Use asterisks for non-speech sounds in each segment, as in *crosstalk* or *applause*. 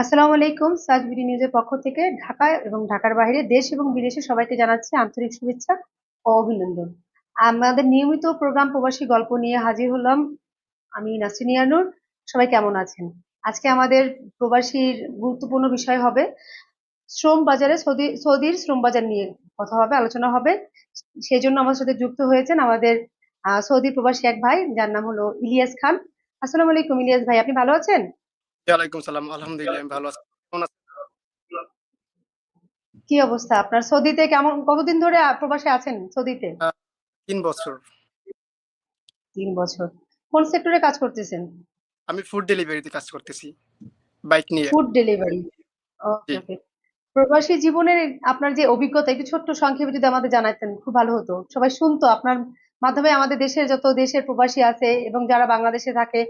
আসসালামু আলাইকুম, সাজ বিডি নিউজের পক্ষ থেকে ঢাকা এবং ঢাকার বাইরে দেশ এবং বিদেশে সবাইকে জানাচ্ছি আন্তরিক শুভেচ্ছা ও অভিনন্দন। আমাদের নিয়মিত প্রোগ্রাম প্রবাসী গল্প নিয়ে হাজির হলাম আমি নাসিনিয়ানুর সবাই কেমন আছেন? আজকে আমাদের প্রবাসীর গুরুত্বপূর্ণ বিষয় হবে শ্রম বাজারে সৌদি সৌদির শ্রম বাজার নিয়ে কথা হবে, আলোচনা হবে। সেই জন্য আমার সাথে যুক্ত হয়েছেন আমাদের সৌদি প্রবাসী এক ভাই যার নাম হলো ইলিয়াস খান। আসসালামু আলাইকুম ইলিয়াস ভাই আপনি ভালো আছেন? ওয়ালাইকুম সালাম আলহামদুলিল্লাহ আমি ভালো আছি। কি অবস্থা? আপনার সৌদিতে কেমন কতদিন ধরে প্রবাসে আছেন সৌদিতে? তিন বছর। তিন বছর। কোন সেক্টরে কাজ করতেছেন? আমি ফুড ডেলিভারিতে কাজ করতেছি বাইক নিয়ে। Food delivery. ওকে। প্রবাসী জীবনের আপনার যে অভিজ্ঞতা, একটু ছোট্ট সংক্ষেপে যদি আমাদের জানাতেন, খুব ভালো হতো। সবাই শুনতো আপনার মাধ্যমে আমাদের দেশের যত দেশের প্রবাসী আছে এবং যারা বাংলাদেশে থাকে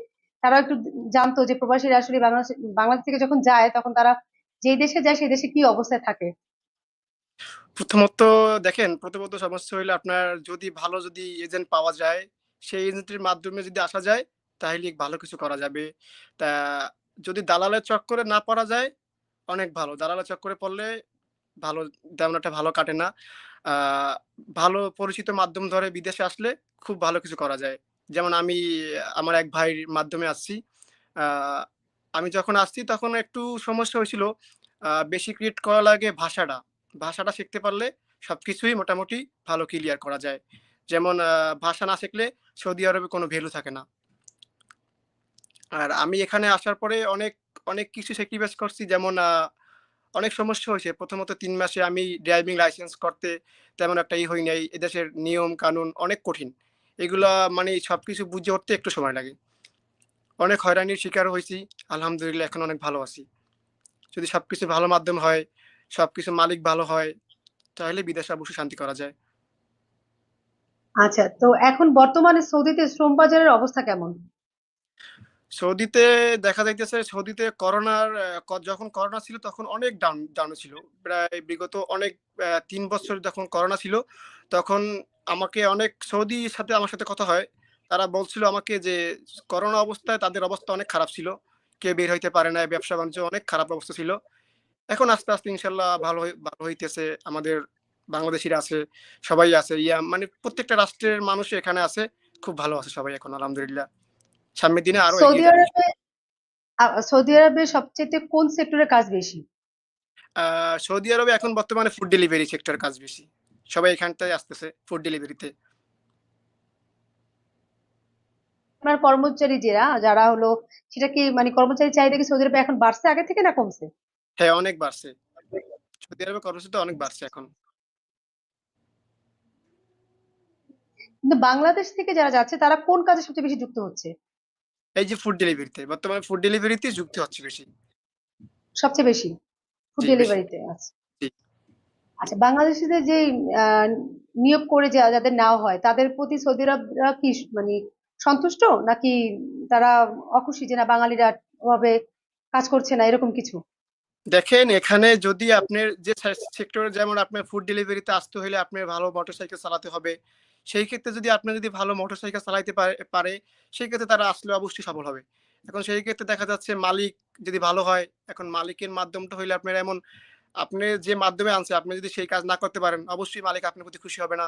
তারা একটু জানতো যে প্রবাসীরা আসলে বাংলাদেশ বাংলাদেশ থেকে যখন যায়, তখন তারা যেই দেশে যায়, সেই দেশে কি অবস্থায় থাকে। প্রথমত দেখেন প্রথমত সমস্যা হইলে আপনার যদি ভালো যদি এজেন্ট পাওয়া যায়, সেই এজেন্টের মাধ্যমে যদি আসা যায়, তাহলে ভালো কিছু করা যাবে। তা যদি দালালের চক্করে না পড়া যায় অনেক ভালো। দালালের চক্করে পড়লে ভালো, তেমন একটা ভালো কাটে না। ভালো পরিচিত মাধ্যম ধরে বিদেশে আসলে খুব ভালো কিছু করা যায়। যেমন আমি, আমার এক ভাইয়ের মাধ্যমে আসছি। আমি যখন আসছি তখন একটু সমস্যা হয়েছিল। বেশি ক্রিয়েট করা লাগে ভাষাটা। ভাষাটা শিখতে পারলে সবকিছুই মোটামুটি ভালো ক্লিয়ার করা যায়। যেমন ভাষা না শিখলে সৌদি আরবে কোনো ভ্যালু থাকে না। আর আমি এখানে আসার পরে অনেক অনেক কিছু স্যাক্রিফাইস করছি। যেমন অনেক সমস্যা হয়েছে। প্রথমত তিন মাসে আমি ড্রাইভিং লাইসেন্স করতে তেমন একটা ই হই নাই। এদেশের নিয়ম, কানুন অনেক কঠিন। এগুলা মানে সবকিছু বুঝে উঠতে একটু সময় লাগে। অনেক হয়রানির শিকার হয়েছি। আলহামদুলিল্লাহ, এখন অনেক ভালো আছি। যদি সবকিছু ভালো মাধ্যম হয়, সবকিছু মালিক ভালো হয়, তাহলে বিদেশে অবশ্যই শান্তি করা যায়। আচ্ছা তো এখন বর্তমানে সৌদিতে শ্রম বাজারের অবস্থা কেমন? সৌদিতে দেখা যাইতেছে, সৌদিতে করোনার যখন করোনা ছিল তখন অনেক ডাউন ডাউন ছিল। প্রায় বিগত অনেক তিন বছর যখন করোনা ছিল, তখন আমাকে অনেক সৌদির সাথে আমার সাথে কথা হয়। তারা বলছিল আমাকে যে, করোনা অবস্থায় তাদের অবস্থা অনেক খারাপ ছিল। কে বের হইতে পারে না ব্যবসা বাণিজ্য অনেক খারাপ অবস্থা ছিল। এখন আস্তে আস্তে ইনশাল্লাহ ভালো ভালো হইতেছে। আমাদের বাংলাদেশিরা আছে, সবাই আছে। ইয়া মানে প্রত্যেকটা রাষ্ট্রের মানুষ এখানে আছে, খুব ভালো আছে সবাই এখন, আলহামদুলিল্লাহ। সামনের দিনে আরও সৌদি আরবে সৌদি আরবে সবচেয়ে কোন সেক্টরে কাজ বেশি? সৌদি আরবে এখন বর্তমানে ফুড ডেলিভারি সেক্টর কাজ বেশি। সবাই এখানটায় আসতেছে ফুড ডেলিভারিতে আপনার কর্মচারী যারা যারা হলো সেটা কি মানে কর্মচারী চাহিদা কি সৌদি আরবে এখন বাড়ছে আগে থেকে না কমছে? হ্যাঁ অনেক বাড়ছে। সৌদি আরবে কর্মসূচিটা অনেক বাড়ছে এখন। কিন্তু বাংলাদেশ থেকে যারা যাচ্ছে তারা কোন কাজে সবচেয়ে বেশি যুক্ত হচ্ছে? এই যে ফুড ডেলিভারিতে বর্তমানে ফুড ডেলিভারিতে যুক্ত হচ্ছে বেশি। সবচেয়ে বেশি? ফুড জি, বেশি। ডেলিভারিতে আচ্ছা। জি। আচ্ছা বাংলাদেশিদের যে আহ, নিয়োগ করে যা যাদের নেওয়া হয় তাদের প্রতি সৌদি আরবরা কি মানে সন্তুষ্ট? নাকি তারা অখুশি যে না বাঙালিরা ওভাবে কাজ করছে না এরকম কিছু? দেখেন এখানে যদি আপনার যে সেক্টরে যেমন আপনার ফুড ডেলিভারিতে আসতে হলে আপনার ভালো মোটরসাইকেল চালাতে হবে। সেই ক্ষেত্রে যদি আপনি যদি ভালো মোটরসাইকেল চালাইতে পারে সেই ক্ষেত্রে তারা আসলে অবশ্যই সফল হবে। এখন সেই ক্ষেত্রে দেখা যাচ্ছে মালিক যদি ভালো হয় এখন মালিকের মাধ্যমটা হইলে আপনার এমন আপনি যে মাধ্যমে আনছে আপনি যদি সেই কাজ না করতে পারেন অবশ্যই মালিক আপনার প্রতি খুশি হবে না।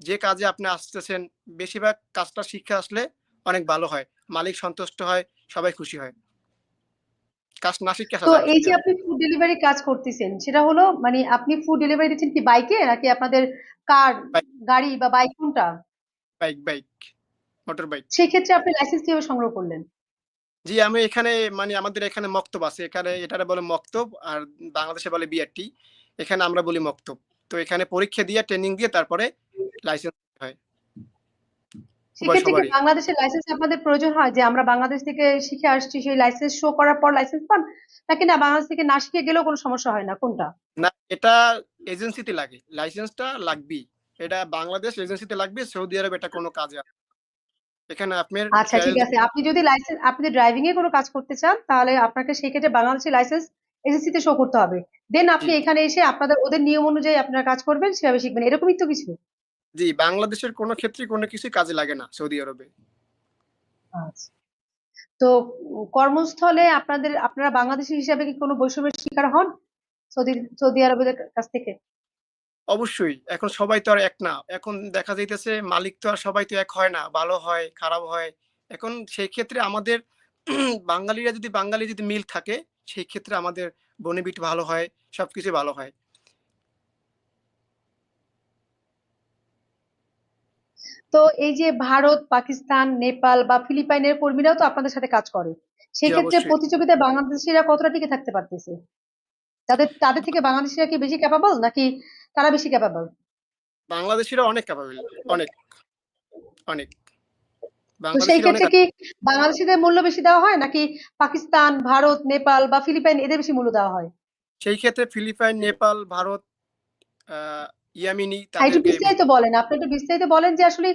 যে কাজে আপনি আসতেছেন বেশিরভাগ কাজটা শিক্ষা আসলে অনেক ভালো হয়। মালিক সন্তুষ্ট হয় সবাই খুশি হয়। কাজ না আসা তো এই যে আপনি ডেলিভারি কাজ করতেছেন? সেটা হলো মানে আপনি ফুড ডেলিভারি দিচ্ছেন কি বাইকে নাকি আপনাদের কার গাড়ি বা বাইক কোনটা? বাইক বাইক মোটর বাইক সেই ক্ষেত্রে আপনি লাইসেন্স কীভাবে সংগ্রহ করলেন? জি আমি এখানে মানে আমাদের এখানে মক্তব আছে। এখানে এটারে বলে মক্তব আর বাংলাদেশে বলে বিআরটি এখানে আমরা বলি মক্তব। তো এখানে পরীক্ষা দিয়ে ট্রেনিং দিয়ে তারপরে লাইসেন্স হয়। সেক্ষেত্রে কি বাংলাদেশের লাইসেন্স আপনাদের প্রয়োজন হয়? যে আমরা বাংলাদেশ থেকে শিখে আসছি সেই লাইসেন্স শো করার পর লাইসেন্স পান? নাকি না বাংলাদেশ থেকে না শিখে গেলেও কোনো সমস্যা হয় না? কোনটা? না এটা এজেন্সিতে লাগে। লাইসেন্সটা লাগবেই। এটা বাংলাদেশ এজেন্সিতে লাগবে সৌদি আরব এটা কোনো কাজে এখানে আপনার আচ্ছা ঠিক আছে। আপনি যদি লাইসেন্স আপনি ড্রাইভিং এ কোনো কাজ করতে চান তাহলে আপনাকে সেই ক্ষেত্রে বাংলাদেশের লাইসেন্স এজেন্সিতে শো করতে হবে। দেন আপনি এখানে এসে আপনাদের ওদের নিয়ম অনুযায়ী আপনারা কাজ করবেন সেভাবে শিখবেন। এরকমই তো কিছু? জি, বাংলাদেশের কোনো ক্ষেত্রে কোনো কিছু কাজে লাগে না সৌদি আরবে। আচ্ছা। তো কর্মস্থলে আপনাদের আপনারা বাংলাদেশী হিসাবে কি কোনো বৈষম্যের শিকার হন? সৌদি সৌদি আরবের কাছ থেকে? অবশ্যই। এখন সবাই তো আর এক না। এখন দেখা যাইতেছে মালিক তো আর সবাই তো এক হয় না। ভালো হয়, খারাপ হয়। এখন সেই ক্ষেত্রে আমাদের *clears throat* বাঙালিরা যদি বাঙালি যদি মিল থাকে, সেই ক্ষেত্রে আমাদের বনিবিট ভালো হয়, সবকিছু ভালো হয়। তো এই যে ভারত, পাকিস্তান, নেপাল বা ফিলিপাইনের কর্মীরাও তো আপনাদের সাথে কাজ করে। সেক্ষেত্রে। প্রতিযোগিতায় বাংলাদেশীরা কতটা টিকে থাকতে পারতেছে? তাদের তাদের থেকে বাংলাদেশীরা কি বেশি ক্যাপাবল নাকি তারা বেশি ক্যাপাবল? বাংলাদেশীরা অনেক ক্যাপাবল, অনেক, অনেক। তো সেই ক্ষেত্রে কি বাংলাদেশীদের মূল্য বেশি দেওয়া হয় নাকি পাকিস্তান, ভারত, নেপাল বা ফিলিপাইন এদের বেশি মূল্য দেওয়া হয়? সেই ক্ষেত্রে ফিলিপাইন, নেপাল, ভারত, ইয়ামিনী একটু বিস্তারিত বলেন। আপনি একটু বিস্তারিত বলেন যে আসলে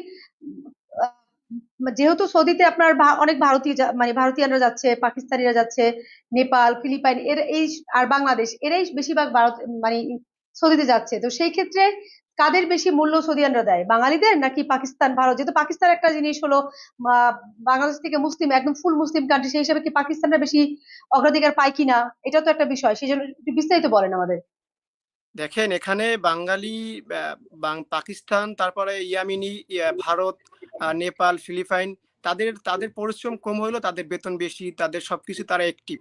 যেহেতু সৌদিতে আপনার অনেক ভারতীয় মানে ভারতীয়ানরা যাচ্ছে, পাকিস্তানিরা যাচ্ছে, নেপাল, ফিলিপাইন এর এই আর বাংলাদেশ এরাই বেশিরভাগ ভারত মানে সৌদিতে যাচ্ছে। তো সেই ক্ষেত্রে কাদের বেশি মূল্য সৌদিয়ানরা দেয়? বাঙালিদের নাকি পাকিস্তান, ভারত? যেহেতু পাকিস্তান একটা জিনিস হলো বাংলাদেশ থেকে মুসলিম একদম ফুল মুসলিম কান্ট্রি সেই হিসাবে কি পাকিস্তানরা বেশি অগ্রাধিকার পায় কিনা? এটাও তো একটা বিষয়। সেজন্য একটু বিস্তারিত বলেন আমাদের। দেখেন এখানে বাঙালি পাকিস্তান তারপরে ইয়ামিনী, ভারত, নেপাল, ফিলিপাইন তাদের তাদের পরিশ্রম কম হলেও তাদের বেতন বেশি, তাদের সবকিছু তারা অ্যাক্টিভ।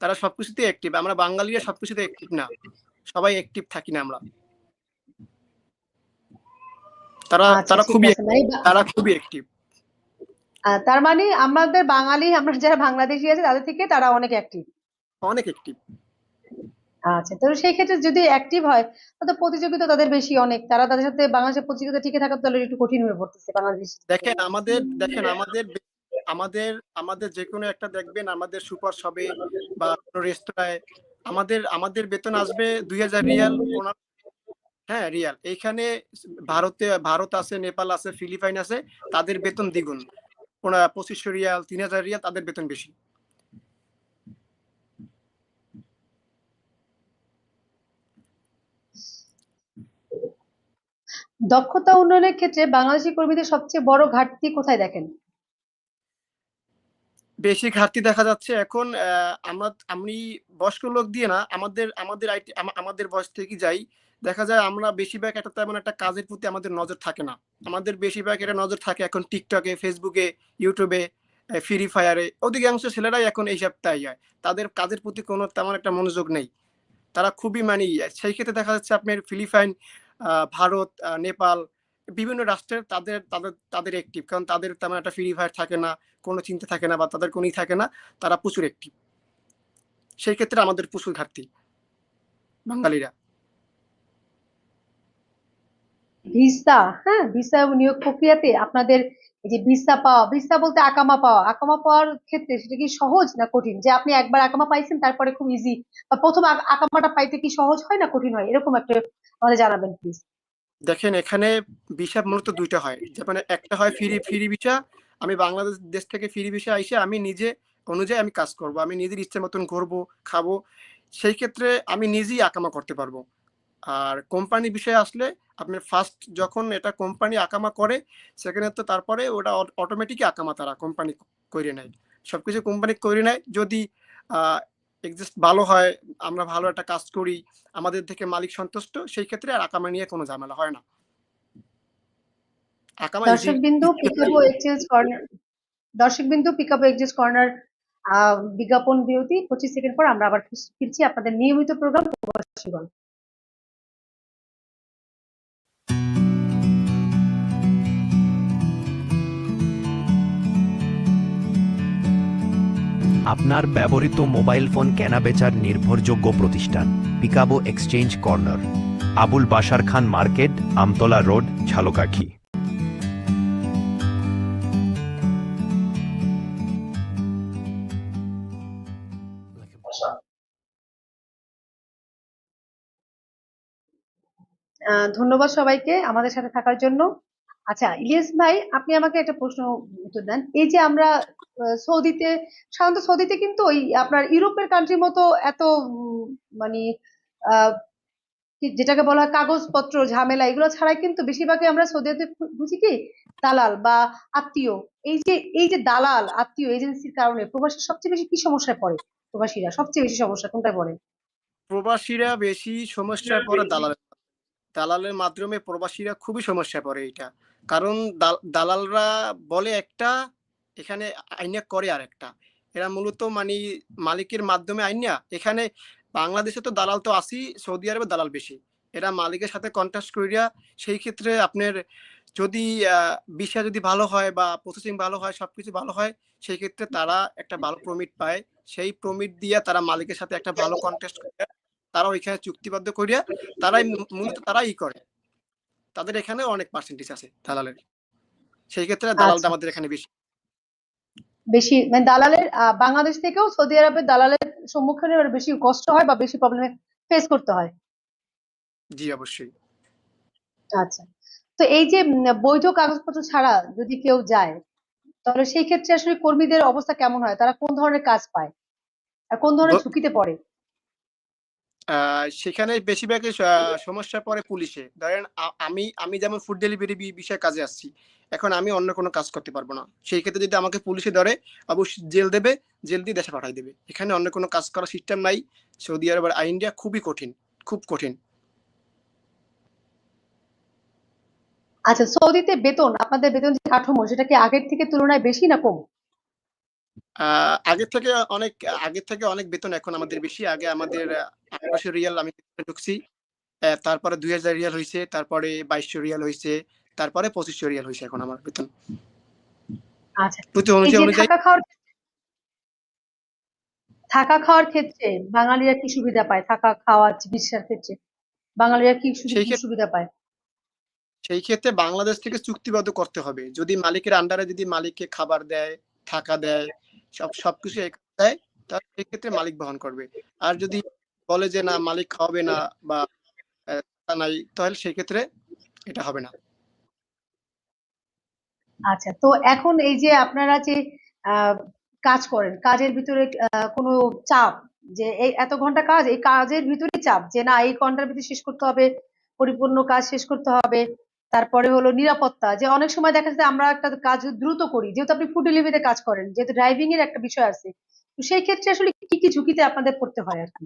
তারা সবকিছুতেই অ্যাক্টিভ। আমরা বাঙালিরা সবকিছুতে অ্যাক্টিভ না। সবাই অ্যাক্টিভ থাকি না আমরা। তারা আচ্ছা তারা খুবই। মানে তারা খুবই অ্যাক্টিভ। তার মানে আমাদের বাঙালি আমরা যারা বাংলাদেশী আছে তাদের থেকে তারা অনেক অ্যাক্টিভ। অনেক অ্যাক্টিভ। আচ্ছা। তো সেই ক্ষেত্রে যদি অ্যাক্টিভ হয় তাহলে প্রতিযোগিতা তাদের বেশি অনেক। তারা তাদের সাথে বাংলাদেশের প্রতিযোগিতা টিকে থাকা তাহলে একটু কঠিন হয়ে পড়তেছে বাংলাদেশ দেখেন আমাদের দেখেন আমাদের বে আমাদের আমাদের যেকোনো একটা দেখবেন আমাদের সুপার শপে বা কোনো রেস্তোরাঁয় আমাদের আমাদের বেতন আসবে ৳২০০০ রিয়াল হ্যাঁ, রিয়াল। এইখানে ভারতে ভারত আছে, নেপাল আছে, ফিলিপাইন আছে তাদের বেতন দ্বিগুণ। পঁচিশশো রিয়াল তিন হাজার রিয়াল তাদের বেতন বেশি। দক্ষতা উন্নয়নের ক্ষেত্রে বাংলাদেশী কর্মীদের সবচেয়ে বড় ঘাটতি কোথায় দেখেন? বেশি ঘাটতি দেখা যাচ্ছে এখন আমরা আমি বয়স্ক লোক দিয়ে না আমাদের আমাদের আইটি আমাদের বয়স থেকে যাই। দেখা যায় আমরা বেশিরভাগ একটা তেমন একটা কাজের প্রতি আমাদের নজর থাকে না। আমাদের বেশিরভাগ এটা নজর থাকে এখন টিকটকে ফেসবুকে ইউটিউবে ফ্রি এ। অধিকাংশ ছেলেরাই এখন এইসব তাই হয়। তাদের কাজের প্রতি কোনো তেমন একটা মনোযোগ নেই। তারা খুবই মানে সেই ক্ষেত্রে দেখা যাচ্ছে আপনার ফিলিপাইন, ভারত, নেপাল বিভিন্ন রাষ্ট্রের তাদের তাদের তাদের অ্যাক্টিভ। কারণ তাদের তেমন একটা Free Fire থাকে না, কোনো চিন্তা থাকে না বা তাদের কোনো ই থাকে না। তারা প্রচুর অ্যাক্টিভ। সেই ক্ষেত্রে আমাদের প্রচুর ঘাটতি। বাঙালিরা। ভিসা, হ্যাঁ? ভিসা নিয়োগ প্রক্রিয়াতে আপনাদের যে ভিসা পাওয়া, ভিসা বলতে আকামা পাওয়া। আকামা পাওয়ার ক্ষেত্রে সেটা কি সহজ না কঠিন? যে আপনি একবার আকামা পাইছেন তারপরে খুব ইজি বা ১ম আ আকামাটা পাইতে কি সহজ হয় না কঠিন হয়? এরকম একটা আমাদের জানাবেন প্লিজ। দেখেন এখানে ভিসা মূলত দুইটা হয়। মানে একটা হয় ফ্রি ফ্রি ভিসা। আমি বাংলাদেশ দেশ থেকে ফ্রি ভিসা আইসা আমি নিজে অনুযায়ী আমি কাজ করব। আমি নিজের ইচ্ছে মতন ঘুরবো, খাব। সেই ক্ষেত্রে আমি নিজেই আকামা করতে পারব। আর কোম্পানি বিষয়ে আসলে আপনি ফার্স্ট যখন এটা কোম্পানি আকামা করে সেখানে তো তারপরে ওটা অটোমেটিকই আকামা তারা কোম্পানি করে নেয়। সবকিছু কোম্পানি করে নেয়। যদি এক্সাস্ট ভালো হয়, আমরা ভালো একটা কাজ করি, আমাদের থেকে মালিক সন্তুষ্ট সেই ক্ষেত্রে আর আকামা নিয়ে কোনো ঝামেলা হয় না। আকামা দর্শকবিন্দু পিকাবো এক্সচেঞ্জ কর্নার দর্শকবিন্দু পিকাবো এক্সচেঞ্জ কর্নার বিজ্ঞাপন বিরতি ২৫ সেকেন্ড পর আমরা আবার ফিরছি আপনাদের নিয়মিত প্রোগ্রাম প্রবাসী আপনার ব্যবহৃত মোবাইল ফোন কেনাবেচার নির্ভরযোগ্য প্রতিষ্ঠান Peekaboo exchange corner, Abul Bashar Khan market, Amtala road, Jhalokathi ধন্যবাদ সবাইকে আমাদের সাথে থাকার জন্য। আচ্ছা ইলিয়াস ভাই আপনি আমাকে একটা প্রশ্ন উত্তর দেন। এই যে আমরা সৌদিতে সাধারণত সৌদিতে কিন্তু ওই আপনার ইউরোপের কান্ট্রির মতো এত মানে যেটাকে বলা হয় কাগজপত্র ঝামেলা এগুলো ছাড়াই কিন্তু বেশিরভাগই আমরা সৌদি আরবে বুঝি কি? দালাল বা আত্মীয়। এই যে এই যে দালাল আত্মীয় এজেন্সির কারণে প্রবাসী সবচেয়ে বেশি কি সমস্যায় পড়ে? প্রবাসীরা সবচেয়ে বেশি সমস্যা কোনটায় পড়ে? প্রবাসীরা বেশি সমস্যায় পড়ে দালালের দালালের মাধ্যমে প্রবাসীরা খুবই সমস্যায় পড়ে এটা কারণ দাল- দালালরা বলে একটা, এখানে আইনা করে আর একটা এরা মূলত মানে মালিকের মাধ্যমে আইনা এখানে বাংলাদেশে তো দালাল তো আসি সৌদি আরবে দালাল বেশি। এরা মালিকের সাথে কন্ট্যাক্ট করিয়া সেই ক্ষেত্রে আপনার যদি বিষয় যদি ভালো হয় বা প্রসেসিং ভালো হয়, সবকিছু ভালো হয়, সেই ক্ষেত্রে তারা একটা ভালো প্রমিট পায়। সেই প্রমিট দিয়ে তারা মালিকের সাথে একটা ভালো কন্টেস্ট করে তারা ওইখানে চুক্তিবদ্ধ করিয়া তারাই মূলত তারাই করে। তাদের এখানে অনেক পার্সেন্টেজ আছে দালালের। সেই ক্ষেত্রে দালালটা আচ্ছা। আমাদের এখানে বেশি। বেশি মানে দালালের বাংলাদেশ থেকেও সৌদি আরবের দালালের সম্মুখীন বেশি কষ্ট হয় বা বেশি প্রবলেমে ফেস করতে হয়। জি অবশ্যই। আচ্ছা। তো এই যে বৈধ কাগজপত্র ছাড়া যদি কেউ যায় তাহলে সেই ক্ষেত্রে আসলে কর্মীদের অবস্থা কেমন হয়? তারা কোন ধরনের কাজ পায়? আর কোন ধরনের ঝুঁকিতে পড়ে? সেখানে বেশিরভাগই স- সমস্যা পড়ে পুলিশে। ধরেন আমি আমি যেমন ফুড ডেলিভারি বিষয়ে কাজে আসছি, এখন আমি অন্য কোনো কাজ করতে পারব না। সেই ক্ষেত্রে যদি আমাকে পুলিশে ধরে অবশ্যই জেল দেবে, জেল দিয়ে দেশে পাঠাই দেবে। এখানে অন্য কোনো কাজ করার সিস্টেম নাই। সৌদি আরবের আইনটা খুবই কঠিন, খুব কঠিন। আচ্ছা সৌদিতে বেতন, আপনাদের বেতন যে কাঠামো, সেটা কি আগের থেকে তুলনায় বেশি না কম? আগের থেকে অনেক আগের থেকে অনেক বেতন এখন আমাদের বেশি। আগে আমাদের আঠারোশো রিয়াল আমি ঢুকছি। তারপরে দুই হাজার রিয়াল হয়েছে তারপরে বাইশশো রিয়াল হয়েছে তারপরে পঁচিশশো রিয়াল হয়েছে এখন আমার বেতন। আচ্ছা থাকা খাওয়ার ক্ষেত্রে বাঙালিরা কি সুবিধা পায়? থাকা খাওয়া চিকিৎসার ক্ষেত্রে বাঙালিরা কি সুবিধা পায়? সেই ক্ষেত্রে বাংলাদেশ থেকে চুক্তিবদ্ধ করতে হবে। যদি মালিকের আন্ডারে যদি মালিককে খাবার দেয় থাকা দেয় সব, সবকিছু দেয় তাহলে মালিক বহন করবে। আর যদি বলে যে, না, মালিক খাওয়াবে না বা নাই, তাহলে সেই ক্ষেত্রে এটা হবে না। আচ্ছা তো এখন এই যে আপনারা যে কাজ করেন, কাজের ভিতরে কোনো চাপ যে, এই এত ঘণ্টা কাজ, এই কাজের ভিতরে চাপ যে, না, এই ঘণ্টার ভিতরে শেষ করতে হবে, পরিপূর্ণ কাজ শেষ করতে হবে তারপরে হলো নিরাপত্তা, যে অনেক সময় দেখা যাচ্ছে আমরা একটা কাজ দ্রুত করি, যেহেতু আপনি ফুড ডেলিভারিতে কাজ করেন, যেহেতু ড্রাইভিং এর একটা বিষয় আছে, তো সেই ক্ষেত্রে আসলে কি কি ঝুঁকিতে আপনাদের পড়তে হয় আর কি?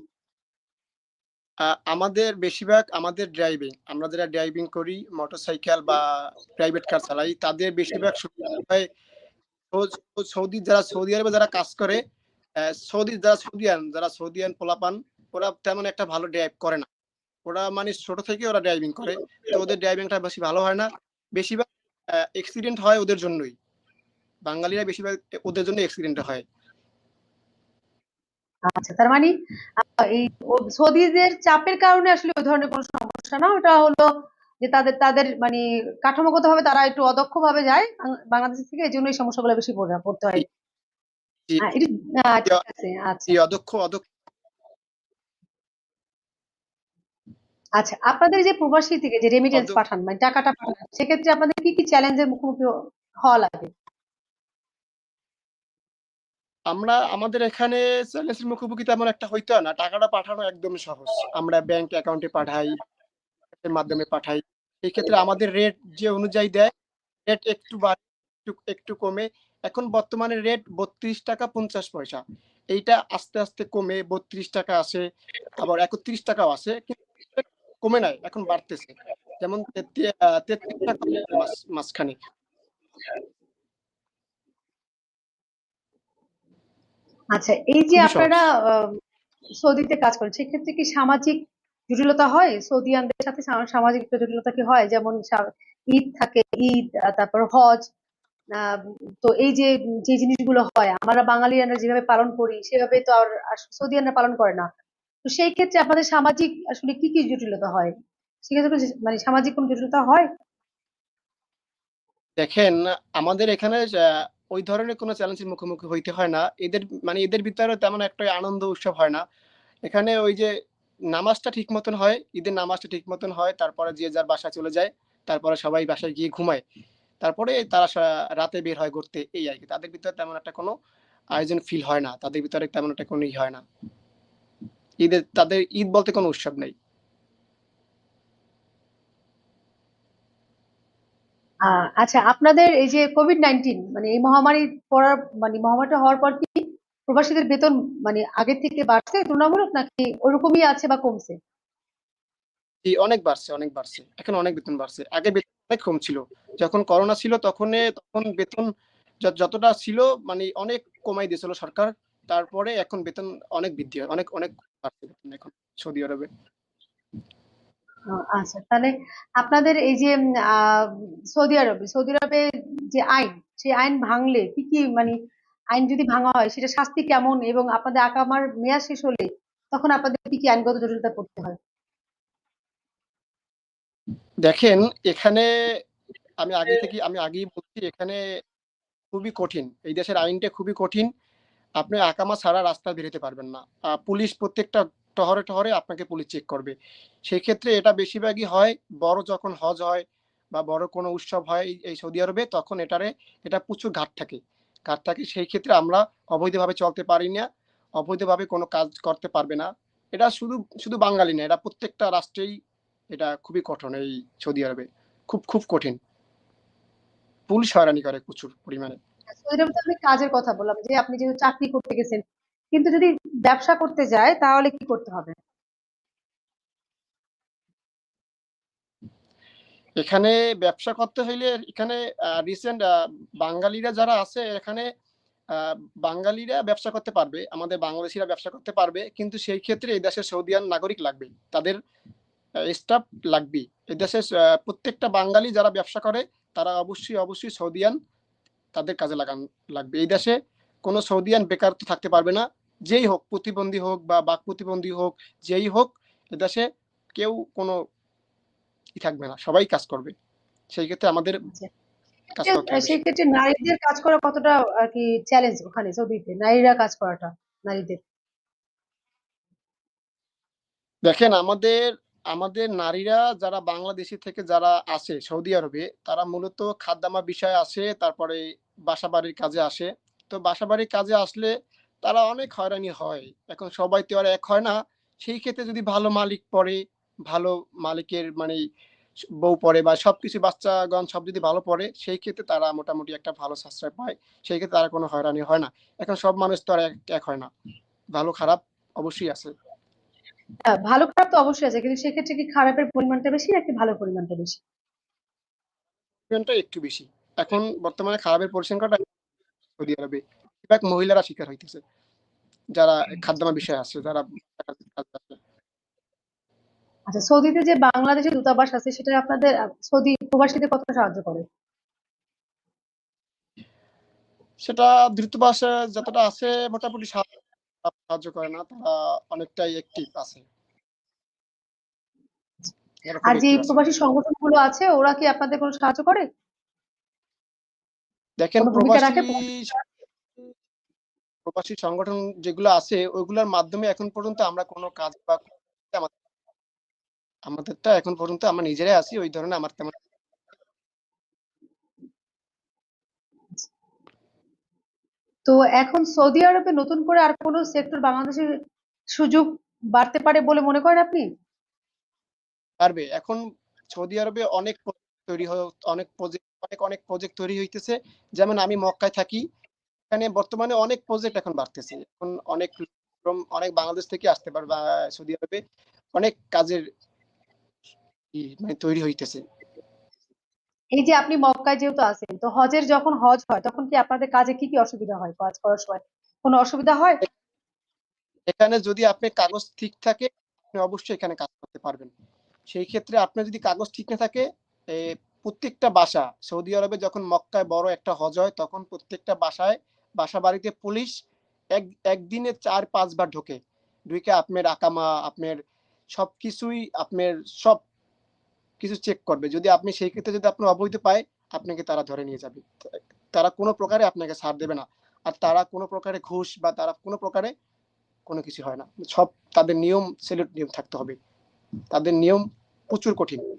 আমাদের বেশিরভাগ আমাদের ড্রাইভিং আমরা যারা ড্রাইভিং করি মোটরসাইকেল বা প্রাইভেট কার চালাই, তাদের বেশিরভাগ হয় সৌদি যারা সৌদি আরবে যারা কাজ করে সৌদি, যারা সৌদিয়ান, যারা সৌদি সৌদিয়ান পোলাপান, ওরা তেমন একটা ভালো ড্রাইভ করে না। ওরা মানে ছোট থেকে ওরা ড্রাইভিং করে তো ওদের ড্রাইভিংটা বেশি ভালো হয় না। বেশিরভাগ অ্যাক্সিডেন্ট হয় ওদের জন্যই। বাঙালিরা বেশিরভাগ ওদের জন্য অ্যাক্সিডেন্ট হয়। আচ্ছা তার মানে এই সৌদিদের চাপের কারণে আসলে ওই ধরনের কোনো সমস্যা না? ওটা হলো যে তাদের তাদের মানে কাঠামোগত ভাবে তারা একটু অদক্ষ ভাবে যায় বাংলাদেশ থেকে এই জন্য এই সমস্যাগুলো বেশি পড়তে হয়। আছে আচ্ছা। অদক্ষ অদক্ষ আচ্ছা আপনাদের যে প্রবাসী থেকে যে রেমিটেন্স পাঠান মানে টাকাটা পাঠান সেক্ষেত্রে আপনাদের কি কি চ্যালেঞ্জের মুখোমুখি হওয়া লাগে? আমরা আমাদের এখানে চ্যালেঞ্জের মুখোমুখি তেমন একটা হইতো না। টাকাটা পাঠানো একদম সহজ। আমরা ব্যাংক অ্যাকাউন্টে পাঠাই এর মাধ্যমে পাঠাই। এই ক্ষেত্রে আমাদের রেট যে অনুযায়ী দেয় রেট একটু বাড়ে একটু একটু কমে। এখন বর্তমানে রেট বত্রিশ টাকা পঞ্চাশ পয়সা। এইটা আস্তে আস্তে কমে বত্রিশ টাকা আসে আবার একত্রিশ টাকাও আসে। কিন্তু কমে নাই এখন বাড়তেছে। যেমন তেত্রিশ টাকা মাঝখানে আচ্ছা এই যে আপনারা সৌদিতে কাজ করেন সেক্ষেত্রে কি সামাজিক জটিলতা হয়? সৌদিয়ানদের সাথে সামাজিক জটিলতা কি হয়? যেমন ঈদ থাকে ঈদ তারপর হজ আহ, তো এই যে যে জিনিসগুলো হয় আমরা বাঙালিয়ানরা যেভাবে পালন করি সেভাবে তো আর আর সৌদিয়ানরা পালন করে না। তো সেই ক্ষেত্রে আপনাদের সামাজিক আসলে কি কি জটিলতা হয়? সেক্ষেত্রে মানে সামাজিক কোনো জটিলতা হয়? দেখেন, আমাদের এখানে ওই ধরনের কোনো চ্যালেঞ্জের মুখোমুখি হইতে হয় না। এদের মানে এদের ভিতরে তেমন একটা আনন্দ উৎসব হয় না। এখানে ওই যে নামাজটা ঠিক মতন হয়, ঈদের নামাজটা ঠিক মতন হয়, তারপরে যে যার বাসায় চলে যায়, তারপরে সবাই বাসায় গিয়ে ঘুমায়। তারপরে তারা রাতে বের হয় ঘুরতে, এই আর কি। তাদের ভিতরে তেমন একটা কোনো আয়োজন ফিল হয় না। তাদের ভিতরে তেমন একটা কোনো ই হয় না। ঈদের তাদের ঈদ বলতে কোনো উৎসব নেই। আচ্ছা আপনাদের এই যে কোভিড নাইনটিন মানে এই মহামারী পড়ার মানে মহামারীটা হওয়ার পর কি প্রবাসীদের বেতন মানে আগের থেকে বাড়ছে তুলনামূলক নাকি ওরকমই আছে বা কমছে? জি অনেক বাড়ছে অনেক বাড়ছে। এখন অনেক বেতন বাড়ছে। আগে বেতন অনেক কম ছিল। যখন করোনা ছিল তখন তখন বেতন যতটা ছিল মানে অনেক কমাই দিয়েছিল সরকার। তারপরে এখন বেতন অনেক বৃদ্ধি হয় অনেক অনেক বেতন এখন সৌদি আরবে। আচ্ছা তাহলে আপনাদের এই যে সৌদি আরবে সৌদি আরবে যে আইন সেই আইন ভাঙলে কি কি মানে আইন যদি ভাঙা হয় সেটা শাস্তি কেমন এবং আপনাদের আকামার মেয়াদ শেষ হলে তখন আপনাদের কি কি আইনগত জটিলতা পড়তে হয়? দেখেন এখানে আমি আগে থেকে আমি আগেই বলছি এখানে খুবই কঠিন। এই দেশের আইনটা খুবই কঠিন। আপনি আকামা ছাড়া রাস্তা বেরোতে পারবেন না। পুলিশ প্রত্যেকটা টহরে টহরে আপনাকে পুলিশ চেক করবে। সেই ক্ষেত্রে এটা বেশিরভাগই হয়, বড় যখন হজ হয় বা বড় কোনো উৎসব হয় এই সৌদি আরবে, তখন এটারে, এটা প্রচুর ঘাট থাকে। ঘাট থাকে, সেই ক্ষেত্রে আমরা অবৈধভাবে চলতে পারি না, অবৈধভাবে কোনো কাজ করতে পারবে না। এটা শুধু শুধু বাঙালি না, এটা প্রত্যেকটা রাষ্ট্রেই এটা খুবই কঠিন এই সৌদি আরবে। খুব খুব কঠিন। পুলিশ হয়রানি করে প্রচুর পরিমাণে। সৌদি আরবে তো আমি কাজের কথা বললাম যে আপনি যেহেতু চাকরি করতে গেছেন, কিন্তু যদি ব্যবসা করতে যায়, তাহলে কি করতে হবে? এখানে ব্যবসা করতে হইলে এখানে রিসেন্ট বাঙালিরা যারা আছে, এখানে বাঙালিরা ব্যবসা করতে পারবে, আমাদের বাংলাদেশিরা ব্যবসা করতে পারবে, কিন্তু সেই ক্ষেত্রে এই দেশের সৌদিয়ান নাগরিক লাগবে তাদের স্টাফ লাগবে এই দেশের প্রত্যেকটা বাঙালি যারা ব্যবসা করে, তারা অবশ্যই অবশ্যই সৌদিয়ান তাদের কাজে লাগান লাগবে। এই দেশে কোনো সৌদিয়ান বেকার তো থাকতে পারবে না। যেই হোক প্রতিবন্ধী হোক বা বাক প্রতিবন্ধী হোক যেই হোক এদেশে কেউ কোনো ই থাকবে না। সবাই কাজ করবে। সেই ক্ষেত্রে আমাদের আচ্ছা। সেই ক্ষেত্রে নারীদের কাজ করা কতটা আর কি চ্যালেঞ্জ ওখানে সৌদিতে? নারীরা কাজ করাটা নারীদের? দেখেন আমাদের আমাদের নারীরা যারা বাংলাদেশি থেকে যারা আসে সৌদি আরবে তারা মূলত খাদ্যামা বিষয়ে আসে তারপরে বাসা বাড়ির কাজে আসে। তো বাসা বাড়ির কাজে আসলে তারা অনেক হয়রানি হয়। এখন সবাই তো আর এক হয় না। সেই ক্ষেত্রে যদি ভালো মালিক পড়ে ভালো মালিকের মানে বউ পড়ে বা সবকিছু বাচ্চাগণ সব যদি ভালো পড়ে সেই ক্ষেত্রে তারা মোটামুটি একটা ভালো সাশ্রয় পায়। সেই ক্ষেত্রে তারা কোনো হয়রানি হয় না। এখন সব মানুষ তো আর এক এক হয় না। ভালো খারাপ অবশ্যই আছে। ভালো খারাপ তো অবশ্যই আছে। কিন্তু সেক্ষেত্রে কি খারাপের পরিমাণটা বেশি নাকি ভালো পরিমাণটা বেশি? পরিমাণটা একটু বেশি। এখন বর্তমানে খারাপের পরিসংখ্যাটা সৌদি আরবে। বেশিরভাগ মহিলারা শিকার হইতেছে যারা খাদ্যামা বিষয় আছে যারা আচ্ছা সৌদিতে যে বাংলাদেশের দূতাবাস আছে সেটা আপনাদের সৌদি প্রবাসীদের কতটা সাহায্য করে? সেটা দ্রুতবাস যতটা আছে মোটামুটি সাহায্য করে না তারা অনেকটাই অ্যাক্টিভ আছে। আর যে। প্রবাসী সংগঠনগুলো আছে ওরা কি আপনাদের কোনো সাহায্য করে? দেখেন প্রবাসী সংগঠন যেগুলো আছে ওইগুলোর মাধ্যমে এখন পর্যন্ত আমরা কোনো কাজ বা আমাদেরটা এখন পর্যন্ত আমরা নিজেরাই আছি ওই ধরনের আমার তেমন তো এখন সৌদি আরবে নতুন করে আর কোনো সেক্টর বাংলাদেশের সুযোগ বাড়তে পারে বলে মনে করেন আপনি? পারবে। এখন সৌদি আরবে অনেক তৈরি হয় অনেক প্রজেক্ট অনেক অনেক প্রজেক্ট তৈরি হইতেছে। যেমন আমি মক্কায় থাকি এখানে বর্তমানে অনেক প্রজেক্ট এখন বাড়তেছে। এখন অনেক অনেক বাংলাদেশ থেকে আসতে পারবে আহ, সৌদি আরবে অনেক কাজের মানে তৈরি হইতেছে। এই যে আপনি মক্কায় যেহেতু আছেন তো হজের যখন হজ হয় তখন কি আপনাদের কাজে কি কি অসুবিধা হয় কাজ করার সময়? কোনো অসুবিধা হয়? এখানে যদি আপনি কাগজ ঠিক থাকে আপনি অবশ্যই এখানে কাজ করতে পারবেন। সেই ক্ষেত্রে আপনার যদি কাগজ ঠিক না থাকে প্রত্যেকটা বাসা, সৌদি আরবে যখন মক্কায় বড় একটা হজ হয়, তখন প্রত্যেকটা বাসায় বাসা বাড়িতে পুলিশ এক, একদিনে চার, পাঁচবার ঢোকে। ঢুকে আপনার আকামা, আপনার সবকিছুই, আপনার সব কিছু চেক করবে। যদি আপনি সেই ক্ষেত্রে যদি আপনার অবৈধ পায়, আপনাকে তারা ধরে নিয়ে যাবে। তারা কোনো প্রকারে আপনাকে ছাড় দেবে না। আর তারা কোনো প্রকারে ঘুষ বা তারা কোনো প্রকারে কোনো কিছু হয় না। সব তাদের নিয়ম সেলুট নিয়ম থাকতে হবে। তাদের নিয়ম প্রচুর কঠিন।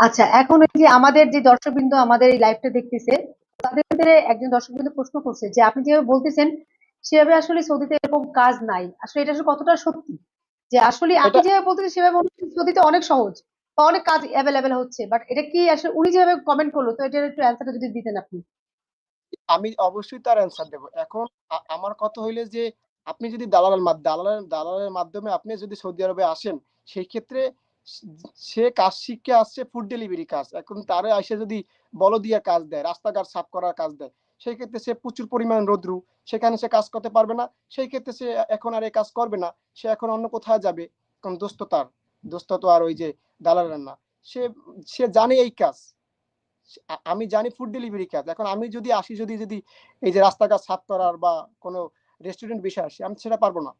আচ্ছা এখন এই যে আমাদের যে দর্শকবৃন্দ আমাদের এই লাইভটা দেখতেছে তাদের ভিতরে একজন দর্শকবৃন্দ প্রশ্ন করছে যে আপনি যেভাবে বলতেছেন সেভাবে আসলে সৌদিতে এরকম কাজ নাই। আসলে এটা আসলে কতটা সত্যি? যে আসলে আপনি যেভাবে বলতেছেন সেভাবে সৌদিতে অনেক সহজ বা অনেক কাজ অ্যাভেলেবেল হচ্ছে। বাট এটা কি আসলে উনি যেভাবে কমেন্ট করল তো এটার একটু অ্যান্সারটা যদি দিতেন আপনি। আমি অবশ্যই তার অ্যান্সার দেব। এখন আমার কথা হইলে যে আপনি যদি দালালের দালালের দালালের মাধ্যমে আপনি যদি সৌদি আরবে আসেন সেই ক্ষেত্রে সে- কাজ শিখে আসছে ফুড ডেলিভারি কাজ। এখন তারে এসে যদি বল দিয়ে কাজ দেয়, রাস্তাঘাট সাফ করার কাজ দেয়, সেই ক্ষেত্রে সে প্রচুর পরিমাণ রোদ্রু, সেখানে সে কাজ করতে পারবে না, সেই ক্ষেত্রে সে এখন আর এই কাজ করবে না, সে এখন অন্য কোথাও যাবে? কারণ দোস্ত তার, দোস্ত তো আর ওই যে দালালের না। সে সে জানে এই কাজ। আমি জানি ফুড ডেলিভারি কাজ। এখন আমি যদি আসি, যদি যদি এই যে রাস্তাঘাট সাফ করার বা কোনো রেস্টুরেন্ট বিষয় আসি, আমি সেটা পারব না।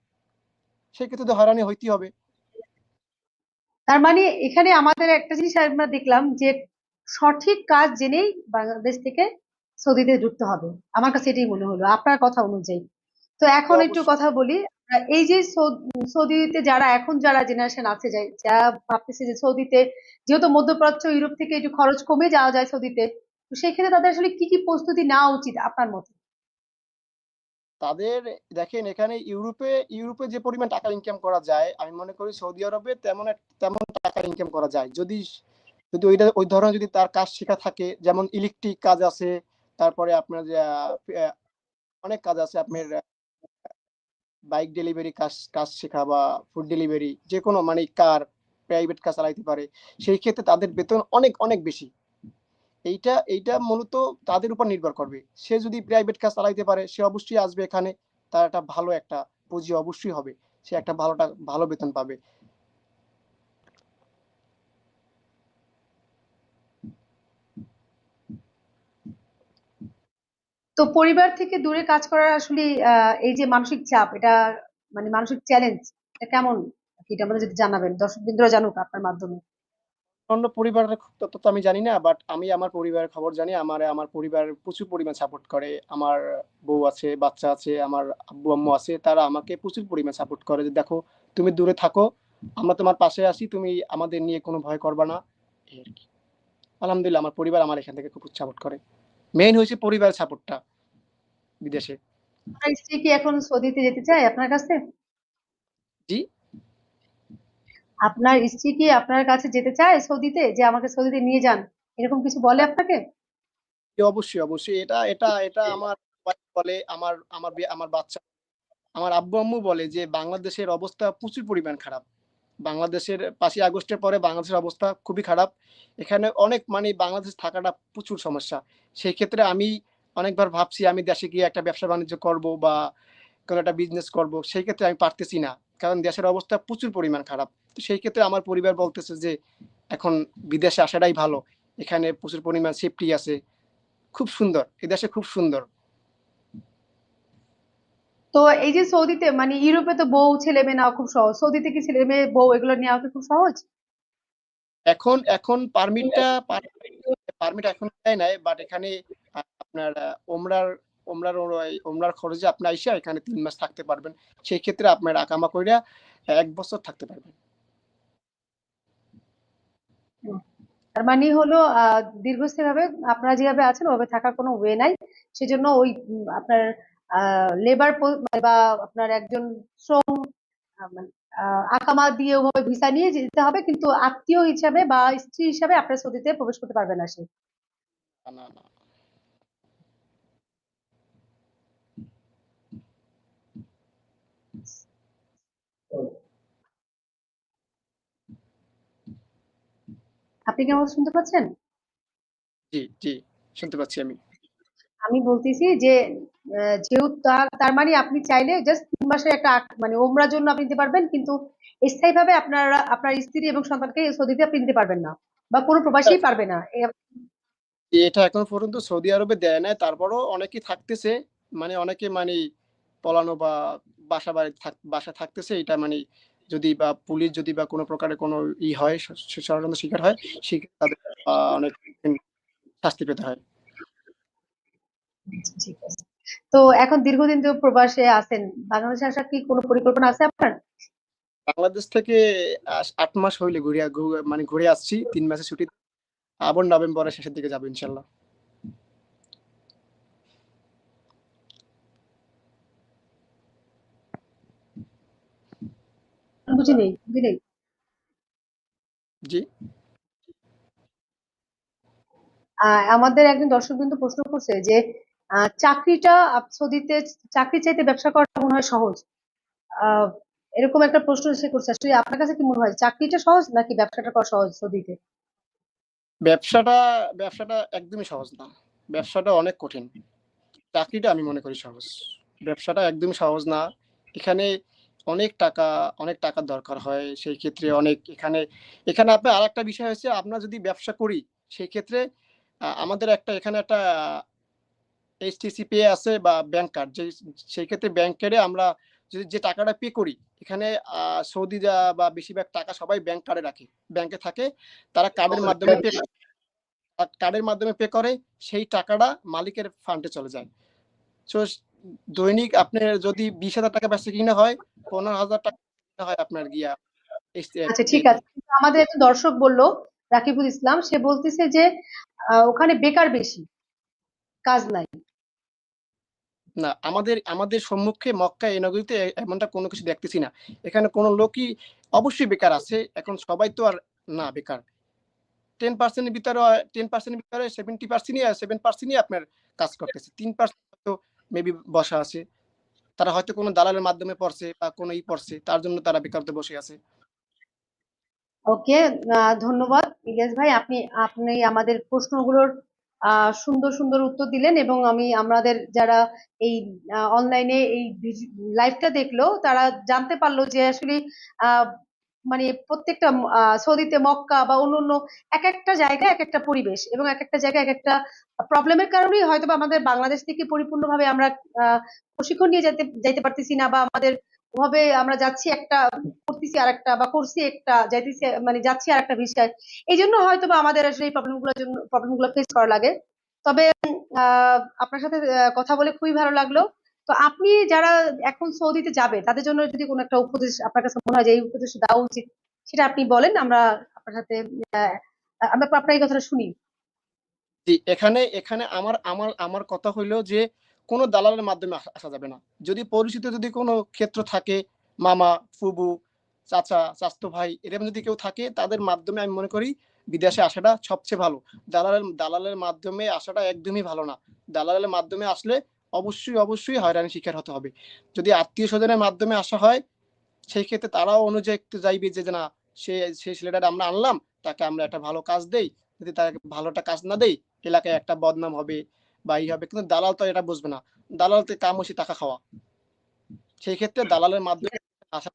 সেই ক্ষেত্রে তো হয়রানি হইতেই হবে। তার মানে এখানে আমাদের একটা জিনিস আমরা দেখলাম যে সঠিক কাজ জেনেই বাংলাদেশ থেকে সৌদিতে ঢুকতে হবে। আমার কাছে এটাই মনে হলো আপনার কথা অনুযায়ী। তো এখন একটু কথা বলি এই যে সৌদিতে যারা এখন যারা জেনারেশন আছে যায় যারা ভাবতেছে যে সৌদিতে যেহেতু মধ্যপ্রাচ্য ইউরোপ থেকে একটু খরচ কমে যাওয়া যায় সৌদিতে তো সেই ক্ষেত্রে তাদের আসলে কি কি প্রস্তুতি নেওয়া উচিত আপনার মতে? তাদের, দেখেন এখানে ইউরোপে ইউরোপে যে পরিমাণ টাকা ইনকাম করা যায়, আমি মনে করি সৌদি আরবে তেমন তেমন টাকা ইনকাম করা যায়। যদি যদি ওইটা, ওই ধরনের যদি তার কাজ শেখা থাকে, যেমন ইলেকট্রিক কাজ আছে, তারপরে আপনার যে অনেক কাজ আছে আপনার বাইক ডেলিভারি কাজ কাজ শেখা বা ফুড ডেলিভারি যে কোনো মানে কার প্রাইভেট কাজ চালাইতে পারে, সেই ক্ষেত্রে তাদের বেতন অনেক অনেক বেশি। এইটা এইটা মূলত তাদের উপর নির্ভর করবে। সে যদি প্রাইভেট কাজ চালাইতে পারে, সে অবশ্যই আসবে এখানে, তার একটা ভালো একটা পুঁজি অবশ্যই হবে। সে একটা ভালো টা- ভালো বেতন পাবে। তো পরিবার থেকে দূরে কাজ করার আসলে এই যে মানসিক চাপ, এটা মানে মানসিক চ্যালেঞ্জ এটা কেমন? এটা আমাদের যদি জানাবেন, দর্শক বিন্দুরা জানুক আপনার মাধ্যমে। অন্য পরিবারের তত তো আমি জানি না বাট আমি আমার পরিবারের খবর জানি। আমার আমার পরিবার প্রচুর পরিমাণ সাপোর্ট করে। আমার বউ আছে বাচ্চা আছে আমার আব্বু আম্মু আছে তারা আমাকে প্রচুর পরিমাণ সাপোর্ট করে যে দেখো তুমি দূরে থাকো আমরা তোমার পাশে আছি তুমি আমাদের নিয়ে কোনো ভয় করবা না। এই আর কি। আলহামদুলিল্লাহ আমার পরিবার আমার এখান থেকে খুব সাপোর্ট করে। মেইন হয়েছে পরিবারের সাপোর্টটা বিদেশে। স্ত্রী কি এখন সৌদিতে যেতে চায় আপনার কাছে? জি। আপনার স্ত্রী কি আপনার কাছে যেতে চায় সৌদিতে? যে আমাকে সৌদিতে নিয়ে যান। এরকম কিছু বলে আপনাকে? অবশ্যই অবশ্যই। এটা এটা এটা আমার বলে, আমার আমার আমার বাচ্চা। আমার আব্বু আম্মু বলে যে, বাংলাদেশের অবস্থা প্রচুর পরিমাণ খারাপ। বাংলাদেশের পাঁচই আগস্টের পরে বাংলাদেশের অবস্থা খুবই খারাপ। এখানে অনেক মানে বাংলাদেশ থাকাটা প্রচুর সমস্যা। সেই ক্ষেত্রে আমি অনেকবার ভাবছি, আমি দেশে গিয়ে একটা ব্যবসা বাণিজ্য করব বা কোনো একটা বিজনেস করব। সেই ক্ষেত্রে আমি পারতেছি না। কারণ দেশের অবস্থা প্রচুর পরিমাণ খারাপ। তো সেই ক্ষেত্রে আমার পরিবার বলতেছে যে এখন বিদেশে আসাটাই ভালো। এখানে প্রচুর পরিমাণ সেফটি আছে। খুব সুন্দর। এই দেশে খুব সুন্দর। তো এই যে সৌদিতে মানে ইউরোপে তো বউ ছেলে মেয়ে নেওয়া খুব সহজ। সৌদিতে কি ছেলে মেয়ে বউ এগুলো নেওয়া কি খুব সহজ? এখন এখন পারমিটটা পারমিট এখন দেয় নাই বাট এখানে আপনার ওমরার ওমরার ওমরার খরচে আপনি আইসা এখানে তিন মাস থাকতে পারবেন। সেই ক্ষেত্রে আপনার আকামা কইরা এক বছর থাকতে পারবেন। তার মানে হলো দীর্ঘস্থায়ী ভাবে আপনারা যেভাবে আছেন ওভাবে থাকার কোনো ওয়ে নাই। সেজন্য ওই আপনার লেবার বা আপনার একজন শ্রম মানে, আকামা দিয়ে ওভাবে ভিসা নিয়ে যেতে হবে কিন্তু আত্মীয় হিসাবে বা স্ত্রী হিসাবে আপনার সৌদিতে প্রবেশ করতে পারবে না সে। না, না। আপনি কি আমাকে শুনতে পাচ্ছেন? জি জি শুনতে পাচ্ছি আমি। আমি বলতেছি যে যেহেতু তার তার মানে আপনি চাইলে জাস্ট তিন মাসের একটা মানে ওমরার জন্য আপনি নিতে পারবেন কিন্তু স্থায়ীভাবে আপনার আপনার স্ত্রী এবং সন্তানকে সৌদিতে আপনি নিতে পারবেন না বা কোনো প্রবাসী পারবে না। এটা এখন পর্যন্ত সৌদি আরবে দেয় নাই তারপরও অনেকে থাকতেছে মানে অনেকে মানে পলানো বা বাসা বাড়ি বাসা থাকতেছে এটা মানে যদি বা পুলিশ যদি বা কোনো প্রকারে কোনো ই হয় ষড়যন্ত্র শিকার হয় তাদের অনেক শাস্তি পেতে হয়। ঠিক আছে। তো এখন দীর্ঘদিন তো প্রবাসে আছেন বাংলাদেশে আসার কি কোনো পরিকল্পনা আছে আপনার? বাংলাদেশ থেকে আট মাস হইলে ঘুরে মানে ঘুরে আসছি তিন মাসের ছুটি। আবার নভেম্বরের শেষের দিকে যাব ইনশাল্লাহ। বুঝি নেই বুঝি নেই। জি। আমাদের একজন দর্শক কিন্তু প্রশ্ন করছে যে চাকরিটা সৌদিতে চাকরি চাইতে ব্যবসা করাটা মনে হয় সহজ? এরকম একটা প্রশ্ন সে করছে। আসলে আপনার কাছে কি মনে হয় চাকরিটা সহজ নাকি ব্যবসাটা করা সহজ সৌদিতে? ব্যবসাটা ব্যবসাটা একদমই সহজ না। ব্যবসাটা অনেক কঠিন। চাকরিটা আমি মনে করি সহজ। ব্যবসাটা একদমই সহজ না। এখানে অনেক টাকা অনেক টাকার দরকার হয়। সেই ক্ষেত্রে অনেক এখানে এখানে আপনার আর একটা বিষয় হচ্ছে আমরা যদি ব্যবসা করি সেই ক্ষেত্রে আমাদের একটা এখানে একটা এইচটিসি পে আছে বা ব্যাংক কার্ড যে সেই ক্ষেত্রে ব্যাংক কার্ডে আমরা যদি যে টাকাটা পে করি এখানে সৌদি যা- বা বেশিরভাগ টাকা সবাই ব্যাংক কার্ডে রাখে ব্যাংকে থাকে। তারা কার্ডের মাধ্যমে পে কার্ডের মাধ্যমে পে করে সেই টাকাটা মালিকের ফান্ডে চলে যায়। তো দৈনিক আপনার যদি বিশ হাজার টাকা বেচা কিনা হয় পনেরো হাজার টাকা কিনা হয় আপনার গিয়া আচ্ছা ঠিক আছে। আমাদের একজন দর্শক বলল রাকিবুল ইসলাম সে বলতেছে যে ওখানে বেকার বেশি কাজ নাই। না আমাদের আমাদের সম্মুখে মক্কা এই নগরীতে এমনটা কোনো কিছু দেখতেছি না। এখানে কোনো লোকই অবশ্যই বেকার আছে এখন সবাই তো আর না বেকার। টেন পার্সেন্টের ভিতরে টেন পার্সেন্টের ভিতরে সেভেন্টি পার্সেন্টই সেভেন পার্সেন্টই আপনার কাজ করতেছে। তিন পার্সেন্ট মেবি বসা আছে। তারা হয়তো কোনো দালালের মাধ্যমে পড়ছে বা কোনো ই পড়ছে, তার জন্য তারা বেকারতে বসে আছে। ওকে ধন্যবাদ। ইলিয়াস ভাই, আপনি আপনি আমাদের প্রশ্নগুলোর সুন্দর সুন্দর উত্তর দিলেন এবং আমি, আমাদের যারা এই অনলাইনে এই লাইভটা দেখল, তারা জানতে পারল যে আসলে মানে প্রত্যেকটা সৌদিতে মক্কা বা অন্য অন্য এক একটা জায়গায় এক একটা পরিবেশ এবং এক একটা জায়গায় এক একটা প্রবলেমের কারণেই হয়তো আমাদের বাংলাদেশ থেকে পরিপূর্ণভাবে আমরা প্রশিক্ষণ নিয়ে যেতে, যাইতে পারতেছি না বা আমাদের ভাবে আমরা যাচ্ছি একটা, করতেছি আর একটা বা করছি একটা, যাইতেছি মানে যাচ্ছি আর একটা বিষয় এই জন্য হয়তো বা আমাদের আসলে এই প্রবলেমগুলোর জন্য প্রবলেমগুলো ফেস করা লাগে। তবে আপনার সাথে কথা বলে খুবই ভালো লাগল। তো আপনি যারা এখন সৌদিতে যাবে, তাদের জন্য যদি কোনো একটা উপদেশ, আপনার কাছে মনে হয় যে এই উপদেশ দেওয়া উচিত, সেটা আপনি বলেন, আমরা আপনার সাথে আমরা আপনার এই কথাটা শুনি। এখানে এখানে আমার আমার আমার কথা হইল যে কোনো দালালের মাধ্যমে আসা- যাবে না। যদি পরিচিত যদি কোনো ক্ষেত্র থাকে, মামা, ফুবু, চাচা চাচতো ভাই, এরকম যদি কেউ থাকে, তাদের মাধ্যমে আমি মনে করি বিদেশে আসাটা সবচেয়ে ভালো। দালালের দালালের মাধ্যমে আসাটা একদমই ভালো না। দালালের মাধ্যমে আসলে অবশ্যই অবশ্যই হয়রানির শিকার হতে হবে। যদি আত্মীয় স্বজনের মাধ্যমে আসা হয়, সেই ক্ষেত্রে তারাও অনুযায়ী একটু চাইবে যে না, সে সেই ছেলেটা আমরা আনলাম, তাকে আমরা একটা ভালো কাজ দেই। যদি তাকে ভালোটা কাজ না দেই, এলাকায় একটা বদনাম হবে বা ই হবে। কিন্তু দালাল তো এটা বুঝবে না। দালাল তো কাম হচ্ছে টাকা খাওয়া। সেই ক্ষেত্রে দালালের মাধ্যমে আসা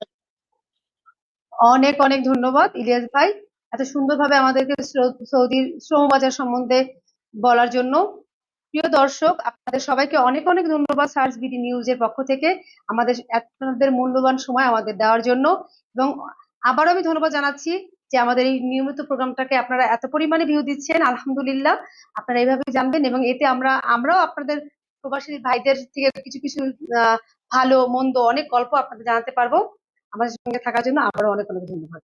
অনেক অনেক ধন্যবাদ ইলিয়াস ভাই। এত সুন্দরভাবে আমাদেরকে সৌদির শ্রম বাজার সম্বন্ধে বলার জন্য। প্রিয় দর্শক, আপনাদের সবাইকে অনেক অনেক ধন্যবাদ সার্চ বিডি নিউজের পক্ষ থেকে আমাদের আপনাদের মূল্যবান সময় আমাদের দেওয়ার জন্য। এবং আবারও আমি ধন্যবাদ জানাচ্ছি যে আমাদের এই নিয়মিত প্রোগ্রামটাকে আপনারা এত পরিমাণে ভিউ দিচ্ছেন। আলহামদুলিল্লাহ, আপনারা এইভাবে জানবেন এবং এতে আমরা, আমরাও আপনাদের প্রবাসী ভাইদের থেকে কিছু কিছু ভালো, মন্দ অনেক গল্প আপনাদের জানাতে পারব। আমাদের সঙ্গে থাকার জন্য আবারও অনেক অনেক ধন্যবাদ।